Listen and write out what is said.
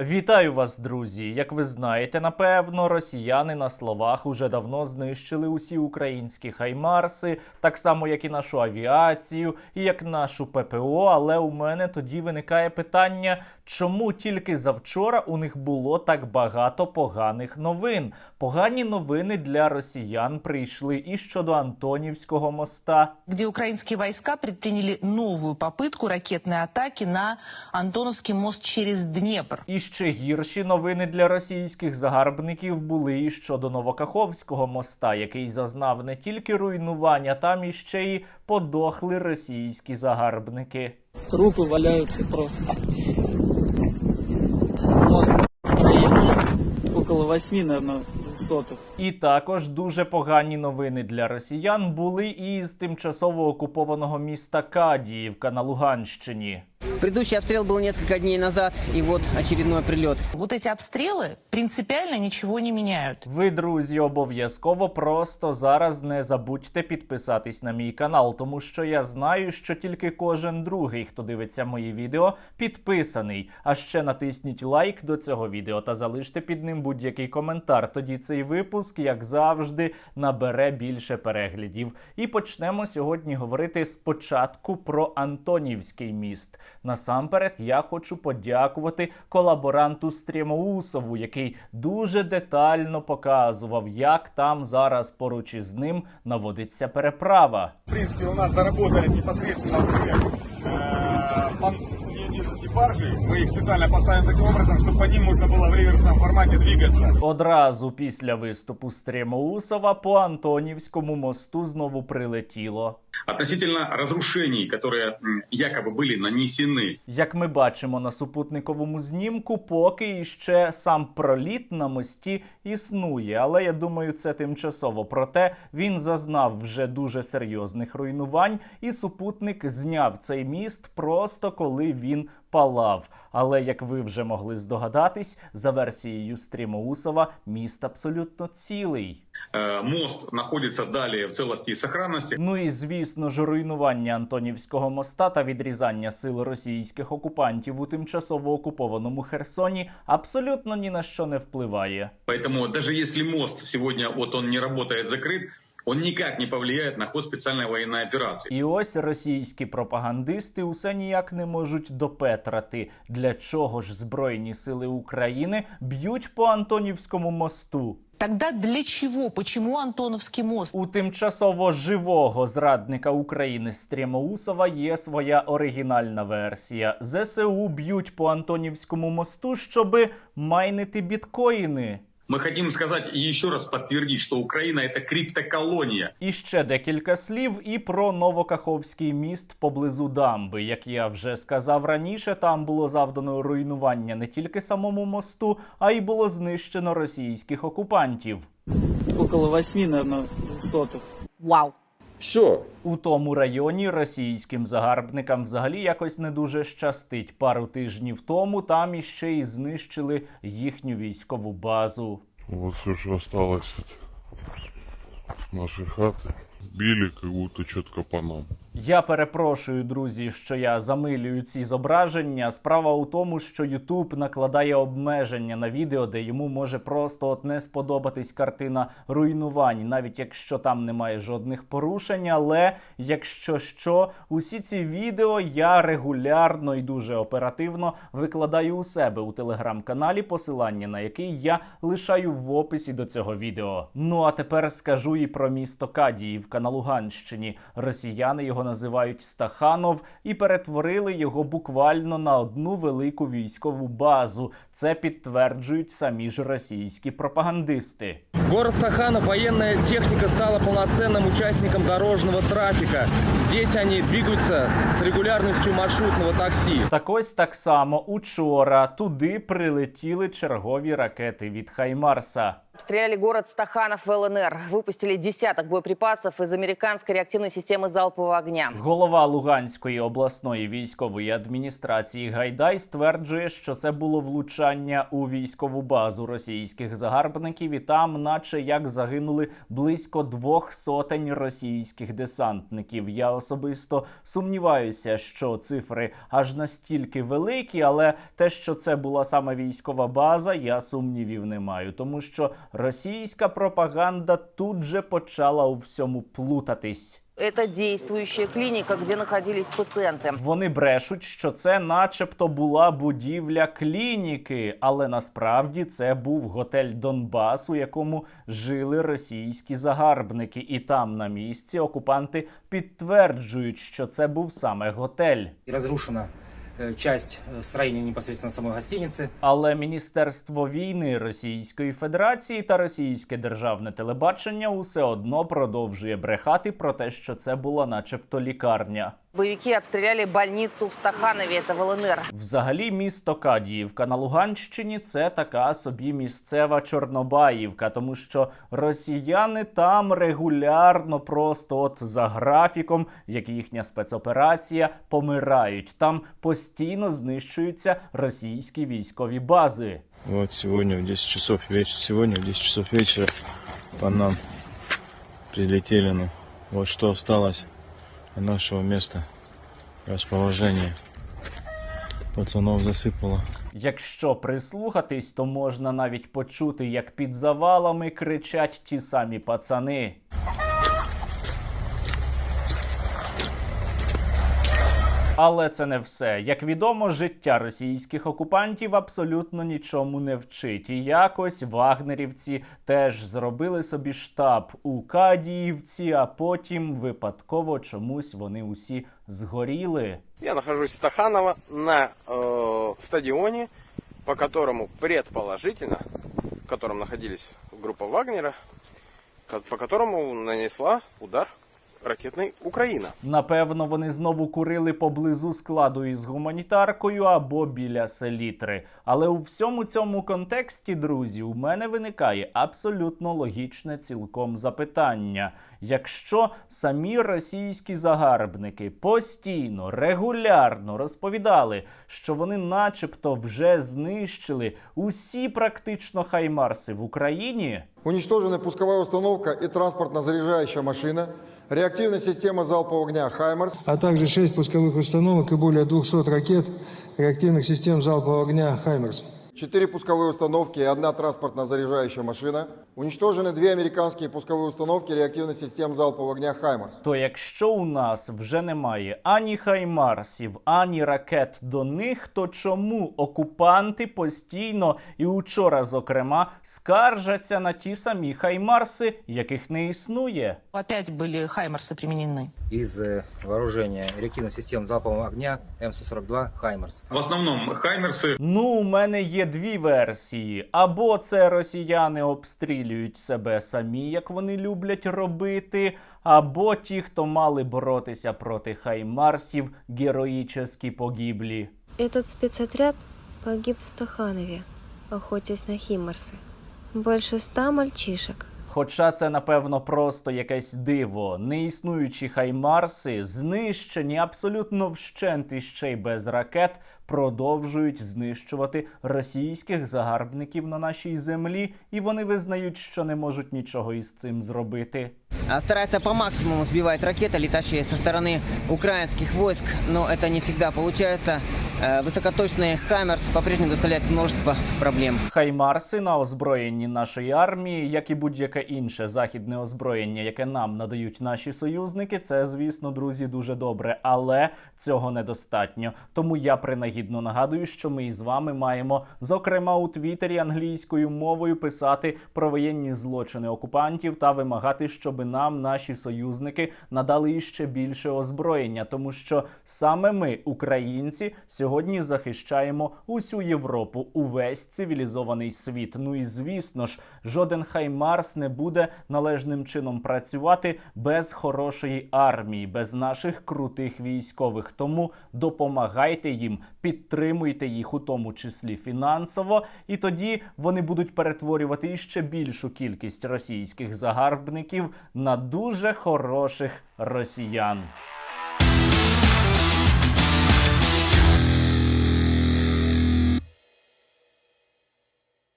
Вітаю вас, друзі! Як ви знаєте, напевно, росіяни на словах уже давно знищили усі українські хаймарси, так само як і нашу авіацію, і як нашу ППО. Але у мене тоді виникає питання, чому тільки завчора у них було так багато поганих новин. Погані новини для росіян прийшли і щодо Антонівського моста, где украинские войска предприняли новую попытку ракетной атаки на Антоновский мост через Днепр. І ще гірші новини для російських загарбників були і щодо Новокаховського моста, який зазнав не тільки руйнування, там іще й подохли російські загарбники. Трупы валяются просто. Мост проехал. Около восьми, наверное, сотых. І також дуже погані новини для росіян були і з тимчасово окупованого міста Кадіївка на Луганщині. Предыдущий обстрел был несколько дней назад, и вот очередной прилет. Вот эти обстрелы принципиально ничего не меняют. Ви, друзі, обов'язково просто зараз не забудьте підписатись на мій канал, тому що я знаю, що тільки кожен другий, хто дивиться мої відео, підписаний. А ще натисніть лайк до цього відео та залиште під ним будь-який коментар. Тоді цей випуск, як завжди, набере більше переглядів. І почнемо сьогодні говорити спочатку про Антонівський міст. Насамперед, я хочу подякувати колаборанту Стрімоусову, який дуже детально показував, як там зараз поруч із ним наводиться переправа. В принципі, у нас заработали непосредственно вже, не баржи. Мы их специально поставим таким образом, чтобы по ним можно было в реверсном формате двигаться. Одразу після виступу Стрімоусова по Антонівському мосту знову прилетіло. Относительно разрушений, которые м, якобы были нанесены Як ми бачимо на супутниковому знімку, поки іще сам проліт на мості існує, але я думаю, це тимчасово. Проте він зазнав вже дуже серйозних руйнувань, і супутник зняв цей міст просто коли він палав. Але як ви вже могли здогадатись, за версією Стрімоусова, міст абсолютно цілий. Э, мост находится далее в целости и сохранности. Ну і звісно ж, руйнування Антонівського моста та відрізання сил російських окупантів у тимчасово окупованому Херсоні абсолютно ні на що не впливає. Поэтому даже если мост сегодня вот он не работает закрыт, он никак не повлияет на ход специальной военной операции. І ось російські пропагандисти усе ніяк не можуть допетрати, для чого ж збройні сили України б'ють по Антонівському мосту. Тогда для чего? Почему Антоновский мост? У тимчасово живого зрадника України Стрімоусова є своя оригінальна версія. ЗСУ б'ють по Антонівському мосту, щоби майнити біткоїни. Мы хотим сказать и еще раз подтвердить, что Украина это криптоколония. І ще декілька слів і про Новокаховський міст поблизу дамби. Як я вже сказав раніше, там було завдано руйнування не тільки самому мосту, а й було знищено російських окупантів. Около восьми, наверное, сотых. Вау. Все, У тому районі російським загарбникам взагалі якось не дуже щастить. Пару тижнів тому там іще й знищили їхню військову базу. вот все, что осталось от нашей хаты. Били как будто четко по нам. Я перепрошую, друзі, що я замилюю ці зображення. Справа у тому, що YouTube накладає обмеження на відео, де йому може просто от не сподобатись картина руйнувань, навіть якщо там немає жодних порушень. Але якщо що, усі ці відео я регулярно і дуже оперативно викладаю у себе у телеграм-каналі, посилання на який я лишаю в описі до цього відео. Ну а тепер скажу і про місто Кадіївка на Луганщині. Росіяни його називають Стаханов і перетворили його буквально на одну велику військову базу. Це підтверджують самі ж російські пропагандисти. Город Стаханов, военная техника стала полноценным участником дорожного трафика. Здесь они двигаются с регулярностью маршрутного такси. Так ось так само учора туди прилетіли чергові ракети від Хаймарса. Обстреляли город Стаханов в ЛНР. Выпустили десяток боеприпасов из американской реактивной системы залпового огня. Голова Луганської обласної військової адміністрації Гайдай стверджує, що це було влучання у військову базу російських загарбників, і там, наче як загинули близько двох сотень російських десантників. Я особисто сумніваюся, що цифри аж настільки великі, але те, що це була саме військова база, я сумнівів не маю, тому що російська пропаганда тут же почала у всьому плутатись. Это действующая клиника, где находились пациенты. Вони брешуть, що це, начебто, була будівля клініки, але насправді це був готель Донбас, у якому жили російські загарбники, і там на місці окупанти підтверджують, що це був саме готель. И разрушена э, часть строєння строения непосредственно самої гостиниці. Але Міністерство війни Російської Федерації та російське державне телебачення усе одно продовжує брехати про те, що це була, начебто, лікарня. Боевики обстреляли больницу в Стаханове, это в ЛНР. Взагалі, місто Кадіївка на Луганщині це така собі місцева Чорнобаївка, тому що росіяни там регулярно, просто от за графіком, як їхня спецоперація, помирають. Там постійно знищуються російські військові бази. Вот сегодня в 10 часов вечера, сегодня в 10 часов вечера по нам прилетели, ну, вот что осталось от нашего места расположения. Пацанов засипало. Якщо прислухатись, то можна навіть почути, як під завалами кричать ті самі пацани. Але це не все. Як відомо, життя російських окупантів абсолютно нічому не вчить. І якось вагнерівці теж зробили собі штаб у Кадіївці, а потім випадково чомусь вони усі згоріли. Я нахожусь в Стаханово на э, стадионе, по которому предположительно, в котором находились группа Вагнера, по которому нанесла удар ракетной Украина. Напевно, вони знову курили поблизу складу із гуманітаркою або біля селітри. Але у всьому цьому контексті, друзі, у мене виникає абсолютно логічне цілком запитання. Якщо самі російські загарбники постійно, регулярно розповідали, що вони, начебто, вже знищили усі практично хаймарси в Україні, Уничтожена пусковая установка и транспортно-заряжающая машина, реактивная система залпового огня «Хаймерс», а также 6 пусковых установок и более 200 ракет реактивных систем залпового огня «Хаймерс». четыре пусковые установки и одна транспортно-заряжающая машина. Уничтожены две американские пусковые установки реактивных систем залпового огня «Хаймарс». То якщо у нас вже немає ані хаймарсів, ані ракет до них, то чому окупанти постійно і учора, зокрема, скаржаться на ті самі хаймарси, яких не існує? Опять были хаймерсы применены. Из э, вооружения реактивных систем залпового огня М142 «Хаймерс». В основном «Хаймерсы» Ну, у мене є дві версії: або це росіяни обстрілюють себе самі, як вони люблять робити, або ті, хто мали боротися проти хаймарсів, героїчески погиблі. Этот спецотряд погиб в Стаханове, охотясь на химарсы. Больше ста мальчишек. Хоча це, напевно, просто якесь диво. Неіснуючі хаймарси, знищені абсолютно вщент і ще й без ракет, продовжують знищувати російських загарбників на нашій землі, і вони визнають, що не можуть нічого із цим зробити. А Старается по максимуму сбивать ракеты, летящие со стороны украинских войск, но это не всегда получается. Э, Высокоточный «Хаймерс» по-прежнему доставляет множество проблем. Хаймарси на озброєнні нашої армії, як і будь-яке інше західне озброєння, яке нам надають наші союзники, це, звісно, друзі, дуже добре, але цього недостатньо. Тому я принагідно нагадую, що ми із вами маємо, зокрема у Твіттері англійською мовою, писати про воєнні злочини окупантів та вимагати, щоб нам наші союзники надали іще більше озброєння, тому що саме ми, українці, сьогодні захищаємо усю Європу, увесь цивілізований світ. Ну і звісно ж, жоден хаймарс не буде належним чином працювати без хорошої армії, без наших крутих військових. Тому допомагайте їм, підтримуйте їх у тому числі фінансово, і тоді вони будуть перетворювати іще більшу кількість російських загарбників на дуже хороших росіян.